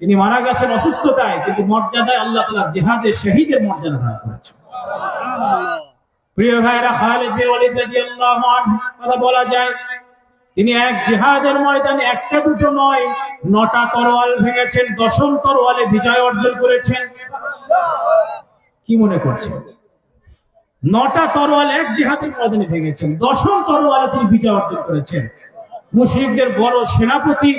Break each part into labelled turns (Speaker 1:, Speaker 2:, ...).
Speaker 1: তিনি মারা গেছেন অসুস্থতায় কিন্তু মর্যাদায় আল্লাহ তালা জেহাদের শহীদের মর্যাদা দান করেছেন। প্রিয় ভাইরা খালিদ বিন ওয়ালিদ রাদিয়াল্লাহু আনহু কথা বলা যায় তিনি এক জিহাদের ময়দানে একটা দুটো নয় নটা তরোয়াল ভেঙেছেন দশম তরোয়ালে বিজয় অর্জন করেছেন। কি মনে করছেন? নটা তরোয়াল এক জিহাদের ময়দানে ভেঙেছেন দশম তরোয়ালে তিনি বিজয় অর্জন করেছেন। মুশরিকদের বড় সেনাপতি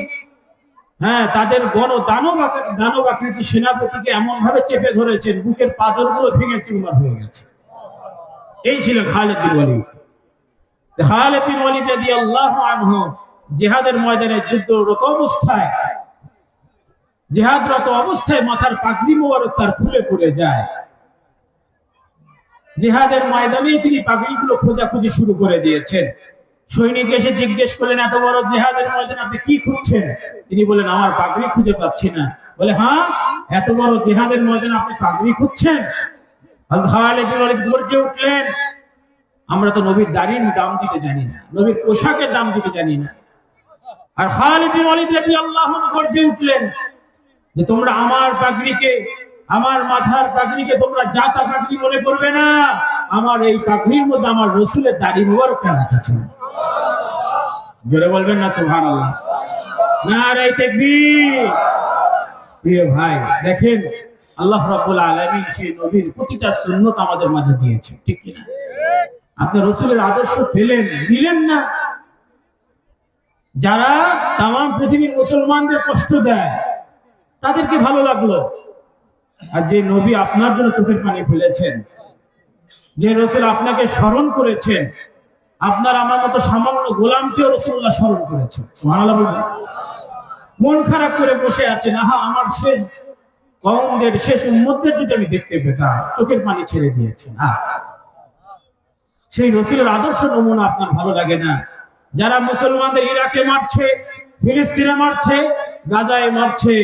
Speaker 1: হ্যাঁ তাদের বড় দানব দানব আকৃতি সেনাপতিকে এমন ভাবে চেপে ধরেছেন, বুকের পাথরগুলো ভেঙে চুরমার হয়ে গেছে। এই ছিল খালেদ ওয়ালিদ। খালেদ জিহাদের ময়দানে যুদ্ধরত অবস্থায়, জিহাদরত অবস্থায় মাথার পাগড়ি মোবারক তার খুলে পড়ে যায়। জেহাদের ময়দানে তিনি পাগড়িগুলো খোঁজাখুঁজি শুরু করে দিয়েছেন। সৈনিক এসে জিজ্ঞেস করলেন, এত বড় জিহাদের ময়দানে আপনি কি খুঁজছেন? তিনি বলেন আমার পাগড়ি খুঁজে পাচ্ছি না। বলে হ্যাঁ? এত বড় জিহাদের ময়দানে আপনি পাগড়ি খুঁজছেন? উঠলেন, আমরা তো নবীর দাড়ির দাম দিতে জানি না, নবীর পোশাকের দাম দিতে জানি না। আর খালিদ বিন ওয়ালিদ রাদিয়াল্লাহু গর্জে উঠলেন, যে তোমরা আমার পাগড়িকে, আমার মাথার পাগড়িকে তোমরা জাতা পাগড়ি মনে করবে না। আমার এই পাগড়ির মধ্যে আমার রসুলের দাড়ি মোবারকটা রাখা জোরে বলবেন না প্রিয় ভাই, দেখেন, আল্লাহ নবীর প্রতিটা সুন্নত আমাদের মাঝে দিয়েছে ঠিক কি না? আপনি রসুলের আদর্শ পেলেন না। যারা তাম, পৃথিবীর মুসলমানদের কষ্ট দেয়, তাদেরকে ভালো লাগল। আর যে নবী আপনার জন্য চোখের পানি ফেলেছেন, যে রসুল আপনাকে স্মরণ করেছেন আপনার আমার মতো সামান্য গোলামকেও রসুল্লাহ স্মরণ বলবেন। মন খারাপ করে বসে আছেন। আহা, আমার শেষ কৌমদের শেষ উম্মতদের যদি আমি দেখতে পেতাম, চোখের পানি ছেড়ে দিয়েছেন। সেই রসুলের আদর্শ নমুনা আপনার ভালো লাগে না। যারা মুসলমানদের ইরাকে মারছে, ফিলিস্তিনে মারছে, গাজায় মারছে,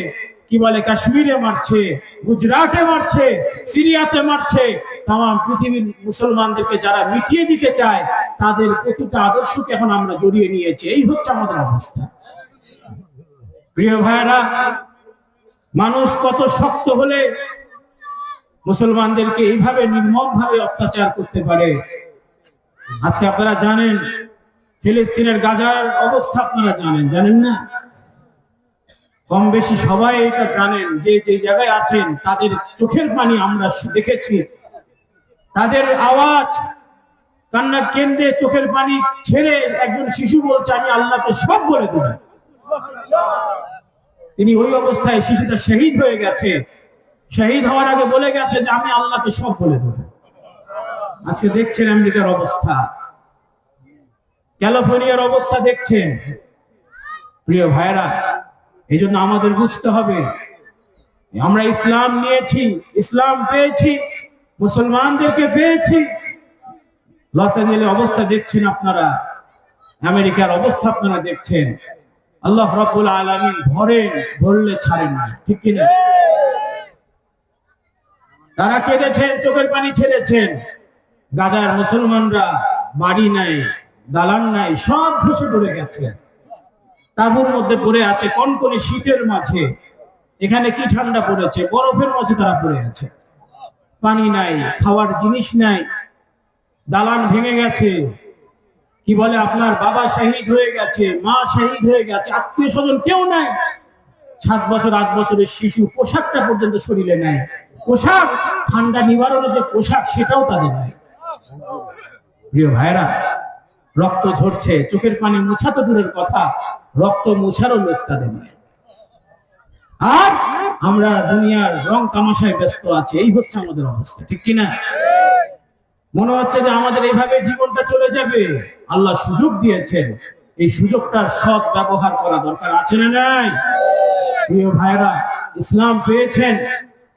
Speaker 1: কি বলে, কাশ্মীরে মারছে, গুজরাটে মারছে, সিরিয়াতে মারছে তাম পৃথিবীর মুসলমানদেরকে যারা মিটিয়ে দিতে চায়, তাদের প্রতিটা আদর্শকে এখন আমরা জড়িয়ে নিয়েছি। এই হচ্ছে আমাদের অবস্থা। প্রিয় ভাইরা মানুষ কত শক্ত হলে মুসলমানদেরকে এইভাবে নির্মম ভাবে অত্যাচার করতে পারে? আজকে আপনারা জানেন, ফিলিস্তিনের গাজার অবস্থা আপনারা জানেন জানেন না? কম বেশি সবাই এটা জানেন যে যে জায়গায় আছেন, তাদের চোখের পানি আমরা দেখেছি তাদের আওয়াজ কান্নার কেন্দ্রে চোখের পানি ছেড়ে একজন শিশু বলছে, আমি আল্লাহকে সব বলে দেব। তিনি ওই অবস্থায় শিশুটা শহীদ হয়ে গেছে। শহীদ হওয়ার আগে বলে গেছে যে, আমি আল্লাহকে সব বলে দেবো। আজকে দেখছেন আমেরিকার অবস্থা। ক্যালিফোর্নিয়ার অবস্থা দেখছেন। প্রিয় ভাইরা এই জন্য আমাদের বুঝতে হবে, আমরা ইসলাম নিয়েছি, ইসলাম পেয়েছি। মুসলমানদেরকে পেয়েছি। লস অ্যাঞ্জেলে অবস্থা দেখছেন আপনারা। আমেরিকার অবস্থা আপনারা দেখছেন। আল্লাহ রাব্বুল আলামিন ধরেন, ধরলে ছাড়েন না। ঠিক কিনা? তারা কেঁদেছেন, চোখের পানি ছেড়েছেন। গাজার মুসলমানরা বাড়ি নাই, দালান নাই, সব ধসে পড়ে গেছে। তাবুর মধ্যে পড়ে আছে কনকনে শীতের মাঝে। এখানে কি ঠান্ডা পড়েছে? বরফের মাঝে তারা পড়ে আছে। পানি নাই, খাওয়ার জিনিস নাই, দালান ভেঙে গেছে। কি বলে, আপনার বাবা শহীদ হয়ে গেছে, মা শহীদ হয়ে গেছে, আত্মীয় স্বজন কেউ নাই। সাত বছর, আট বছরের শিশু পোশাকটা পর্যন্ত শরীরে নেয় পোশাক, ঠান্ডা নিবারণের যে পোশাক, সেটাও তাদের নাই। প্রিয় ভাইরা রক্ত ঝরছে, চোখের পানি মুছা তো দূরের কথা, রক্ত মুছারও লোক তাদের নেই। আর আমরা দুনিয়ার রং তামাশায় ব্যস্ত আছি, এই হচ্ছে আমাদের অবস্থা, ঠিক কিনা? মনে হচ্ছে যে আমাদের এইভাবে জীবনটা চলে যাবে। আল্লাহ সুযোগ দিয়েছেন, এই সুযোগটার সৎ ব্যবহার করা দরকার, আছে না নাই? প্রিয় ভাইরা ইসলাম পেয়েছেন,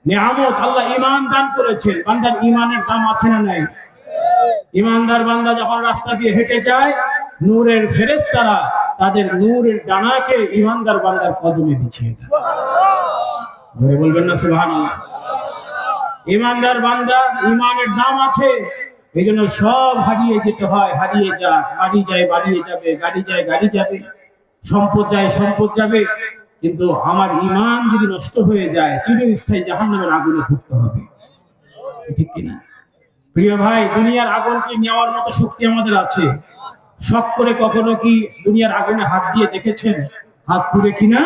Speaker 1: নিয়ামত আল্লাহ ইমান দান করেছেন, বান্দার ইমানের দাম আছে না নাই? ইমানদার বান্দা যখন রাস্তা দিয়ে হেঁটে যায়, নূরের ফেরেশতারা তাদের নূরের ডানাকে ইমানদার বান্দার কদমে বিছিয়ে দেয়। ধরে বলবেন না, সুবহানাল্লাহ। ইমানদার বান্দা, ইমানের দাম আছে এই জন্য সব হারিয়ে যেতে হয়, হারিয়ে যাক বাড়ি যায়, বাড়িয়ে যাবে, গাড়ি যায়, গাড়ি যাবে, সম্পদ যায়, সম্পদ যাবে, কিন্তু আমার ইমান যদি নষ্ট হয়ে যায়, চিরস্থায়ী জাহান্নামের আগুনে ভুগতে হবে। ঠিক কিনা প্রিয় ভাই, দুনিয়ার আগুনকে নেওয়ার মতো শক্তি আমাদের আছে। শখ করে কখনো কি দুনিয়ার আগুনে হাত দিয়ে দেখেছেন? হাত পুড়ে কিনা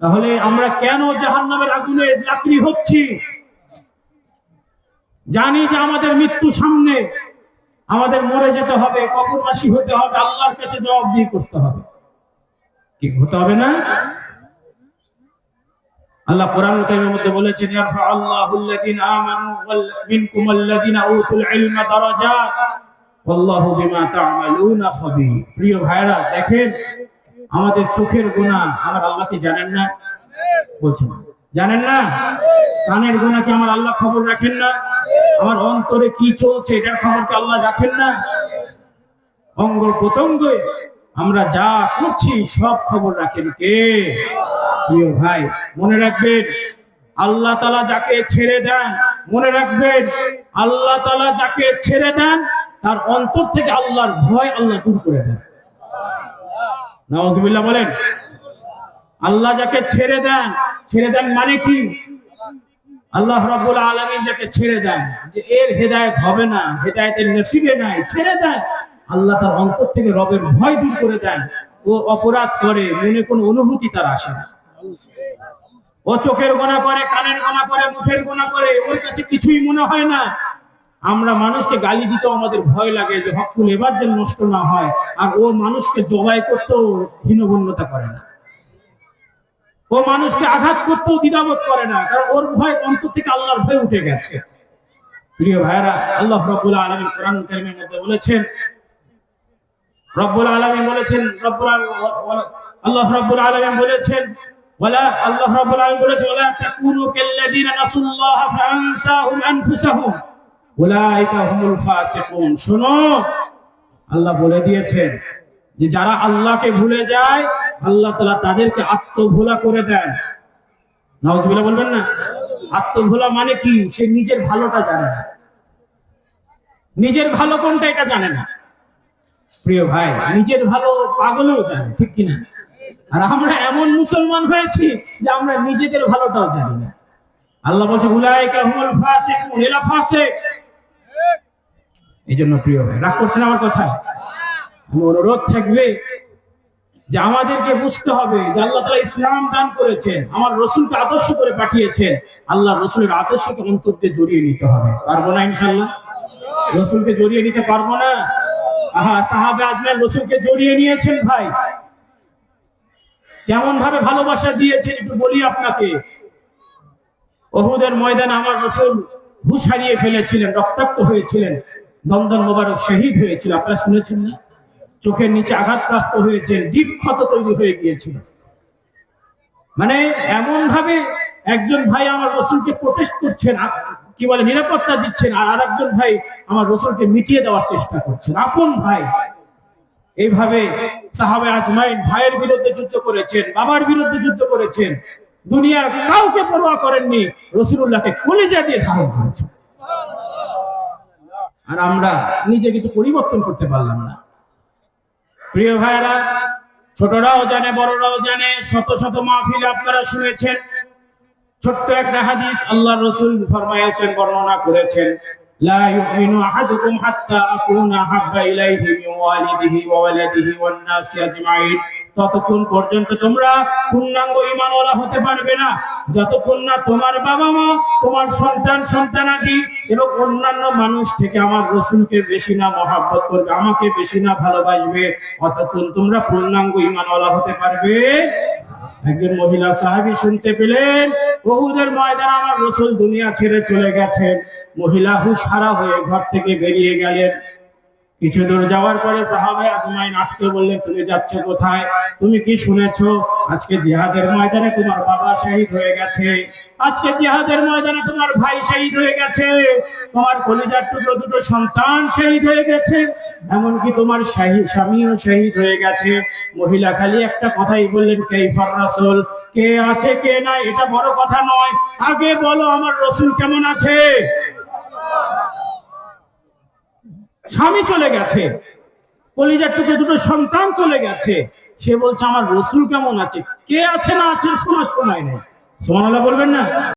Speaker 1: তাহলে আমরা কেন জাহান্নামের আগুনে লাকড়ি হচ্ছি? জানি যে আমাদের মৃত্যু সামনে। আমাদের মরে যেতে হবে কবরবাসী হতে হবে, আল্লাহর কাছে জবাবদিহি করতে হবে। কি হতে হবে না? আল্লাহ কোরআন কারীমের মধ্যে বলেছেন, ইয়ারফা আল্লাহুল্লাযিনা আমানু ওয়াল মিনকুম আল্লাযিনা উতুল ইলমা দারাজাত। ওয়াল্লাহু বিমা তা'মালুনা খাবীর। প্রিয় ভাইরা দেখেন আমাদের চোখের গুনাহ আমার আল্লাহকে জানেন না? বলছেন। জানেন না? কানের গুনাহ কি আমার আল্লাহ খবর রাখেন না? আমার অন্তরে কি চলছে এটার খবর কি আল্লাহ রাখেন না? অঙ্গ প্রত্যঙ্গে আমরা যা করছি সব খবর রাখেন কে? প্রিয় ভাই, মনে রাখবেন, আল্লাহ তালা যাকে ছেড়ে দেন, মনে রাখবেন, আল্লাহ তালা যাকে ছেড়ে দেন, তার অন্তর থেকে আল্লাহর ভয় আল্লাহ দূর করে দেন। নওয়াজবিল্লাহ বলেন। আল্লাহ যাকে ছেড়ে দেন ছেড়ে দেন মানে কি? আল্লাহ রাব্বুল আলামিন যাকে ছেড়ে দেন, যে এর হেদায়েত হবে না, হেদায়েতের নসিবে নাই, ছেড়ে দেন। আল্লাহ তার অন্তর থেকে রবের ভয় দূর করে দেন। ও অপরাধ করে, মনে কোনো অনুভূতি তার আসে না। ও চোখের গোনা করে, কানের গোনা করে, মুখের গোনা করে, ওর কাছে কিছুই মনে হয় না। আমরা মানুষকে গালি দিতেও আমাদের ভয় লাগে যে হকুল এবার যেন নষ্ট না হয়, আর ও মানুষকে জবাই করতেও হীনগণ্যতা করে না। ও মানুষকে আঘাত করতেও দ্বিধাবোধ করে না, কারণ ওর ভয় অন্তর থেকে আল্লাহর ভয় উঠে গেছে। প্রিয় ভাইরা আল্লাহ রব্বুল আলমী কোরআন মধ্যে বলেছেন, রব্বুল আলমী বলেছেন, রব্বুল আল্লাহ রব্বুল আলমী বলেছেন কাল্লাযিনা নাসুল্লাহ ফাআনসাহুম আনফুসাহুম। উলাইকা আল্লাহ বলে দিয়েছেন যে যারা আল্লাহকে ভুলে যায়, আল্লাহ তাদেরকে আত্মভোলা করে দেন। বলবেন না? আত্মভোলা মানে কি? সে নিজের ভালোটা জানে না। নিজের ভালো কোনটা এটা জানে না। প্রিয় ভাই, নিজের ভালো পাগলেও জানে, ঠিক কিনা? আর আমরা এমন মুসলমান হয়েছি যে আমরা নিজেদের ভালোটাও জানি না। আল্লাহ বলছে, উলাইকা হুমুল ফাসিকুন, এরা এই জন্য প্রিয় ভাই, রাগ করছেন আমার কথা? অনুরোধ থাকবে যে আমাদেরকে বুঝতে হবে যে আল্লাহ তাআলা ইসলাম দান করেছেন, আমার রসুলকে আদর্শ করে পাঠিয়েছেন। আল্লাহ রসুলের আদর্শকে অন্তর জড়িয়ে নিতে হবে। পারব না ইনশাল্লাহ রসুলকে জড়িয়ে নিতে পারব না? আহা, সাহাবে আজমের রসুলকে জড়িয়ে নিয়েছেন ভাই। কেমন ভাবে ভালোবাসা দিয়েছেন একটু বলি আপনাকে। অহুদের ময়দানে আমার রসুল হুশ হারিয়ে ফেলেছিলেন, রক্তাক্ত হয়েছিলেন। দন্দন মোবারক শহীদ হয়েছিল, আপনারা শুনেছেন না? চোখের নিচে আঘাতপ্রাপ্ত হয়েছেন ডিপ ক্ষত তৈরি হয়ে গিয়েছিল। মানে এমন ভাবে একজন ভাই আমার রসুলকে প্রোটেস্ট করছেন কি বলে, নিরাপত্তা দিচ্ছেন, আর আরেকজন ভাই আমার রসুলকে মিটিয়ে দেওয়ার চেষ্টা করছেন। আপন ভাই। এইভাবে সাহাবে আজমাইন ভাইয়ের বিরুদ্ধে যুদ্ধ করেছেন, বাবার বিরুদ্ধে যুদ্ধ করেছেন, দুনিয়ার কাউকে পরোয়া করেননি রসুল্লাহকে কলেজা দিয়ে ধারণ করেছেন। আর আমরা নিজেকে একটু পরিবর্তন করতে পারলাম না। প্রিয় ভাইরা ছোটরাও জানে, বড়রাও জানে, শত শত মাহফিলে আপনারা শুনেছেন। ছোট্ট একটা হাদিস আল্লাহ রসুল ফরমাইয়াছেন বর্ণনা করেছেন। লা আহাদুকুম হাত্তা আকুনা হাব্বা ইলাইহি মিন ওয়ালিদিহি ওয়া ওয়ালাদিহি ওয়ান নাসি আজমাইন। ততক্ষণ পর্যন্ত তোমরা পূর্ণাঙ্গ ঈমানওয়ালা হতে পারবে না। যতক্ষণ না তোমার বাবা মা তোমার সন্তান, সন্তানাদি এবং অন্যান্য মানুষ থেকে আমার রসুলকে বেশি না মহাব্বত করবে, আমাকে বেশি না ভালোবাসবে অতক্ষণ তোমরা পূর্ণাঙ্গ ঈমানওয়ালা হতে পারবে। একজন মহিলা সাহাবী শুনতে পেলেন বহুদের ময়দান আমার রসুল দুনিয়া ছেড়ে চলে গেছেন। মহিলা হুশহারা হয়ে ঘর থেকে বেরিয়ে গেলেন। কিছু দূর যাওয়ার পরে সাহাবে আজমাইন আটকে বললেন, তুমি যাচ্ছ কোথায়? তুমি কি শুনেছো? আজকে জিহাদের ময়দানে তোমার বাবা শহীদ হয়ে গেছে। আজকে জিহাদের ময়দানে তোমার ভাই শহীদ হয়ে গেছে। তোমার কলিজার টুকরো দুটো সন্তান শহীদ হয়ে গেছে। এমনকি তোমার স্বামীও শহীদ হয়ে গেছে। মহিলা খালি একটা কথাই বললেন কেইফার রাসুল, কে আছে, কে নাই, এটা বড় কথা নয়। আগে বলো আমার রসুল কেমন আছে? স্বামী চলে গেছে। কলিজার টুকরে দুটো সন্তান চলে গেছে। সে বলছে, আমার রসুল কেমন আছে? কে আছে না আছে? শোনার সময় নেই। সোমান বলবেন না?